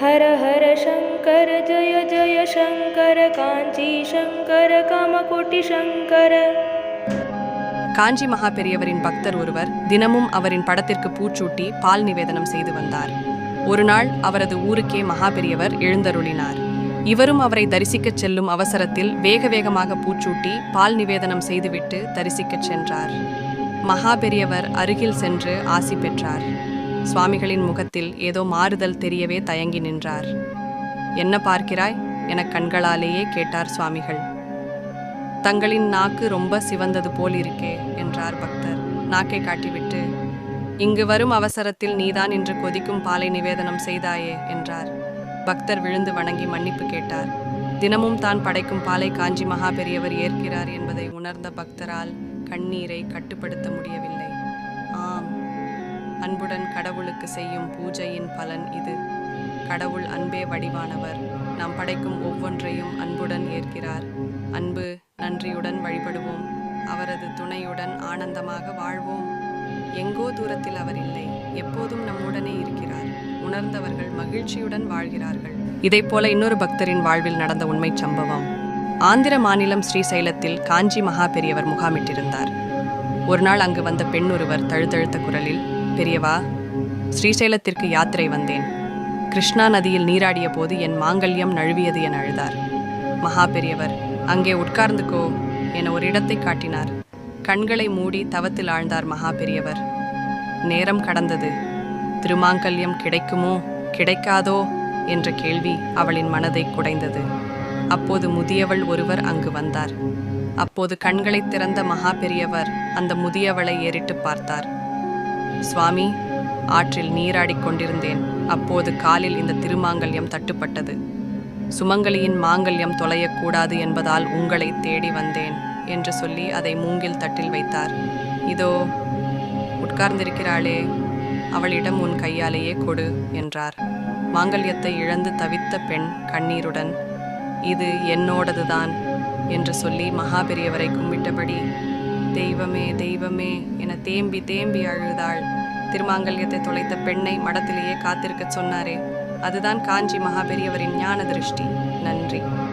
हर हर शङ्कर जय जय शङ्कर काञ्ची शङ्कर कामकोटि शङ्कर காஞ்சி மகா பெரியவரின் பக்தர் ஒருவர் தினமும் அவரின் படத்திற்கு பூச்சூட்டி பால் நிவேதனம் செய்து வந்தார் ஒரு நாள் அவரது ஊருக்கே மகா பெரியவர் எழுந்தருளினார் இவரும் அவரை தரிசிக்கச் செல்லும் அவசரத்தில் வேக வேகமாக பூச்சூட்டி பால் நிவேதனம் செய்துவிட்டு தரிசிக்கச் சென்றார் மகா பெரியவர் அருகில் சென்று ஆசி பெற்றார் சுவாமிகளின் முகத்தில் ஏதோ மாறுதல் தெரியவே தயங்கி நின்றார். என்ன பார்க்கிறாய்? என கண்களாலேயே கேட்டார் சுவாமிகள். தங்களின் நாக்கு ரொம்ப சிவந்தது போல் இருக்கே என்றார் பக்தர். நாக்கை காட்டிவிட்டு இங்கு வரும் அவசரத்தில் நீதான் இன்று கொதிக்கும் பாலை நிவேதனம் செய்தாயே என்றார். பக்தர் விழுந்து வணங்கி மன்னிப்பு கேட்டார். தினமும் தான் படைக்கும் பாலை காஞ்சி மகா பெரியவர் ஏற்கிறார் என்பதை உணர்ந்த பக்தரால் கண்ணீரை கட்டுப்படுத்த முடியவில்லை. அன்புடன் கடவுளுக்கு செய்யும் பூஜையின் பலன் இது. கடவுள் அன்பே வடிவானவர். நாம் படைக்கும் ஒவ்வொன்றையும் அன்புடன் ஏற்கிறார். அன்பு நன்றியுடன் வழிபடுவோம். அவரது துணையுடன் ஆனந்தமாக வாழ்வோம். எங்கோ தூரத்தில் அவர் இல்லை. எப்போதும் நம்முடனே இருக்கிறார். உணர்ந்தவர்கள் மகிழ்ச்சியுடன் வாழ்கிறார்கள். இதை போல இன்னொரு பக்தரின் வாழ்வில் நடந்த உண்மைச் சம்பவம். ஆந்திர மாநிலம் ஸ்ரீசைலத்தில் காஞ்சி மகா பெரியவர் முகாமிட்டிருந்தார். ஒரு நாள் அங்கு வந்த பெண் ஒருவர் தழுதழுத்த குரலில் பெரியவா ஸ்ரீசைலத்திற்கு யாத்திரை வந்தேன். கிருஷ்ணா நதியில் நீராடிய போது என் மாங்கல்யம் நழுவியது என அழுதார். மகா பெரியவர் அங்கே உட்கார்ந்துக்கோ என ஒரு இடத்தை காட்டினார். கண்களை மூடி தவத்தில் ஆழ்ந்தார் மகா பெரியவர். நேரம் கடந்தது. திருமாங்கல்யம் கிடைக்குமோ கிடைக்காதோ? என்ற கேள்வி அவளின் மனதை குடைந்தது. அப்போது முதியவள் ஒருவர் அங்கு வந்தார். அப்போது கண்களை திறந்த மகா பெரியவர் அந்த முதியவளை ஏறிட்டு பார்த்தார். சுவாமி ஆற்றில் நீராடிக் கொண்டிருந்தேன். அப்போது காலில் இந்த திருமாங்கல்யம் தட்டுப்பட்டது. சுமங்கலியின் மாங்கல்யம் தொலையக்கூடாது என்பதால் உங்களை தேடி வந்தேன் என்று சொல்லி அதை மூங்கில் தட்டில் வைத்தார். இதோ உட்கார்ந்திருக்கிறாளே அவளிடம் உன் கையாலேயே கொடு என்றார். மாங்கல்யத்தை இழந்து தவித்த பெண் கண்ணீருடன் இது என்னோடதுதான் என்று சொல்லி மகா பெரியவரை கும்பிட்டபடி தெய்வமே தெய்வமே என தேம்பி தேம்பி அழுதாள். திருமாங்கல்யத்தை தொலைத்த பெண்ணை மடத்திலேயே காத்திருக்கச் சொன்னாரே. அதுதான் காஞ்சி மகாபெரியவரின் ஞான திருஷ்டி நன்றி.